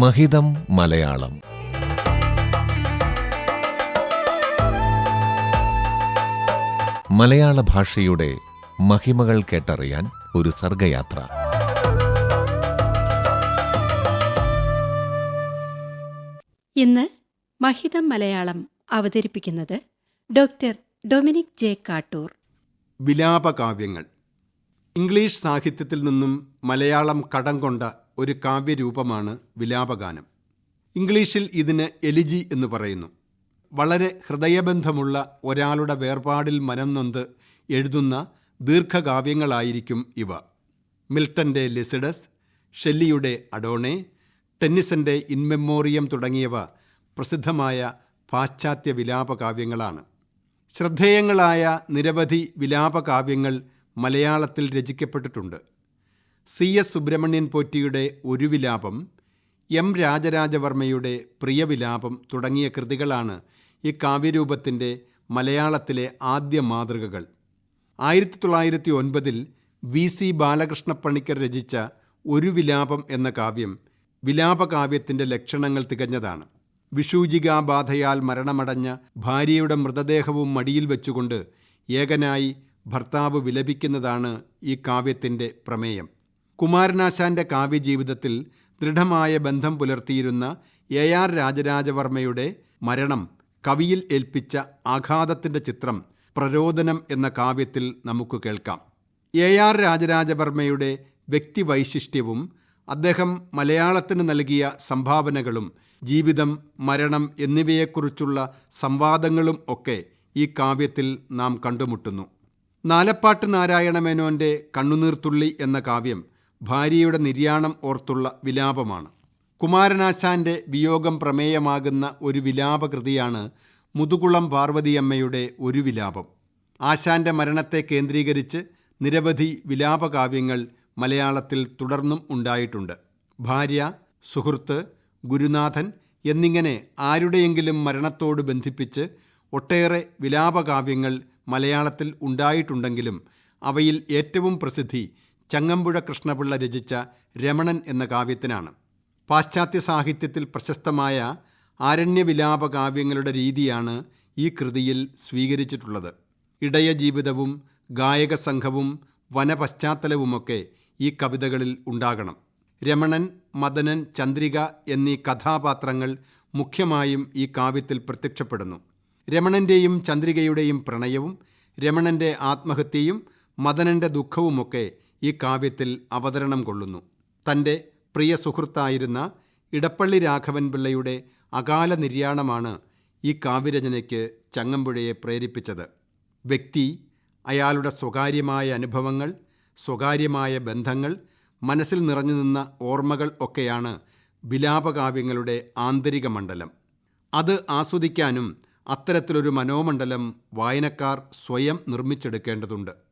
മഹിതം മലയാളം. മലയാള ഭാഷയുടെ മഹിമകൾ കേട്ടറിയാൻ ഒരു സർഗയാത്ര. ഇന്ന് മഹിതം മലയാളം അവതരിപ്പിക്കുന്നത് ഡോക്ടർ ഡൊമിനിക് ജെ കാട്ടൂർ. വിലാപകാവ്യങ്ങൾ. ഇംഗ്ലീഷ് സാഹിത്യത്തിൽ നിന്നും മലയാളം കടം കൊണ്ട ഒരു കാവ്യരൂപമാണ് വിലാപഗാനം. ഇംഗ്ലീഷിൽ ഇതിന് എലിജി എന്ന് പറയുന്നു. വളരെ ഹൃദയബന്ധമുള്ള ഒരാളുടെ വേർപാടിൽ മനം നൊന്ത് എഴുതുന്ന ദീർഘകാവ്യങ്ങളായിരിക്കും ഇവ. മിൽട്ടന്റെ ലിസിഡസ് ഷെല്ലിയുടെ അഡോണെ ടെന്നിസന്റെ ഇൻമെമ്മോറിയം തുടങ്ങിയവ പ്രസിദ്ധമായ പാശ്ചാത്യ വിലാപകാവ്യങ്ങളാണ്. ശ്രദ്ധേയങ്ങളായ നിരവധി വിലാപകാവ്യങ്ങൾ മലയാളത്തിൽ രചിക്കപ്പെട്ടിട്ടുണ്ട്. സി എസ് സുബ്രഹ്മണ്യൻ പോറ്റിയുടെ ഒരു വിലാപം എം രാജരാജവർമ്മയുടെ പ്രിയവിലാപം തുടങ്ങിയ കൃതികളാണ് ഈ കാവ്യരൂപത്തിന്റെ മലയാളത്തിലെ ആദ്യ മാതൃകകൾ. ആയിരത്തി തൊള്ളായിരത്തി ഒൻപതിൽ വി സി ബാലകൃഷ്ണപ്പണിക്കർ രചിച്ച ഒരു വിലാപം എന്ന കാവ്യം വിലാപകാവ്യത്തിന്റെ ലക്ഷണങ്ങൾ തികഞ്ഞതാണ്. വിഷൂജികാബാധയാൽ മരണമടഞ്ഞ ഭാര്യയുടെ മൃതദേഹവും മടിയിൽ വെച്ചുകൊണ്ട് ഏകനായി ഭർത്താവ് വിലപിക്കുന്നതാണ് ഈ കാവ്യത്തിന്റെ പ്രമേയം. കുമാരനാശാന്റെ കാവ്യജീവിതത്തിൽ ദൃഢമായ ബന്ധം പുലർത്തിയിരുന്ന എ ആർ രാജരാജവർമ്മയുടെ മരണം കവിയിൽ ഏൽപ്പിച്ച ആഘാതത്തിന്റെ ചിത്രം പ്രരോദനം എന്ന കാവ്യത്തിൽ നമുക്ക് കേൾക്കാം. എ ആർ രാജരാജവർമ്മയുടെ വ്യക്തിവൈശിഷ്ട്യവും അദ്ദേഹം മലയാളത്തിന് നൽകിയ സംഭാവനകളും ജീവിതം മരണം എന്നിവയെക്കുറിച്ചുള്ള സംവാദങ്ങളും ഒക്കെ ഈ കാവ്യത്തിൽ നാം കണ്ടുമുട്ടുന്നു. നാലപ്പാട്ട് നാരായണമേനോന്റെ കണ്ണുനീർത്തുള്ളി എന്ന കാവ്യം ഭാര്യയുടെ നിര്യാണം ഓർത്തുള്ള വിലാപമാണ്. കുമാരനാശാന്റെ വിയോഗം പ്രമേയമാകുന്ന ഒരു വിലാപകൃതിയാണ് മുതുകുളം പാർവതിയമ്മയുടെ ഒരു വിലാപം. ആശാന്റെ മരണത്തെ കേന്ദ്രീകരിച്ച് നിരവധി വിലാപകാവ്യങ്ങൾ മലയാളത്തിൽ തുടർന്നും ഉണ്ടായിട്ടുണ്ട്. ഭാര്യ സുഹൃത്ത് ഗുരുനാഥൻ എന്നിങ്ങനെ ആരുടെയെങ്കിലും മരണത്തോട് ബന്ധിപ്പിച്ച് ഒട്ടേറെ വിലാപകാവ്യങ്ങൾ മലയാളത്തിൽ ഉണ്ടായിട്ടുണ്ടെങ്കിലും അവയിൽ ഏറ്റവും പ്രസിദ്ധി ചങ്ങമ്പുഴ കൃഷ്ണപിള്ള രചിച്ച രമണൻ എന്ന കാവ്യത്തിനാണ്. പാശ്ചാത്യ സാഹിത്യത്തിൽ പ്രശസ്തമായ ആരണ്യവിലാപ കാവ്യങ്ങളുടെ രീതിയാണ് ഈ കൃതിയിൽ സ്വീകരിച്ചിട്ടുള്ളത്. ഇടയ ജീവിതവും ഗായക സംഘവും വനപശ്ചാത്തലവുമൊക്കെ ഈ കവിതകളിൽ ഉണ്ടാകണം. രമണൻ മദനൻ ചന്ദ്രിക എന്നീ കഥാപാത്രങ്ങൾ മുഖ്യമായും ഈ കാവ്യത്തിൽ പ്രത്യക്ഷപ്പെടുന്നു. രമണന്റെയും ചന്ദ്രികയുടെയും പ്രണയവും രമണന്റെ ആത്മഹത്യയും മദനന്റെ ദുഃഖവുമൊക്കെ ഈ കാവ്യത്തിൽ അവതരണം കൊള്ളുന്നു. തന്റെ പ്രിയ സുഹൃത്തായിരുന്ന ഇടപ്പള്ളി രാഘവൻ പിള്ളയുടെ അകാല നിര്യാണമാണ് ഈ കാവ്യരചനയ്ക്ക് ചങ്ങമ്പുഴയെ പ്രേരിപ്പിച്ചത്. വ്യക്തി അയാളുടെ സ്വകാര്യമായ അനുഭവങ്ങൾ സ്വകാര്യമായ ബന്ധങ്ങൾ മനസ്സിൽ നിറഞ്ഞു നിന്ന ഓർമ്മകൾ ഒക്കെയാണ് വിലാപകാവ്യങ്ങളുടെ ആന്തരിക മണ്ഡലം. അത് ആസ്വദിക്കാനും അത്തരത്തിലൊരു മനോമണ്ഡലം വായനക്കാർ സ്വയം നിർമ്മിച്ചെടുക്കേണ്ടതുണ്ട്.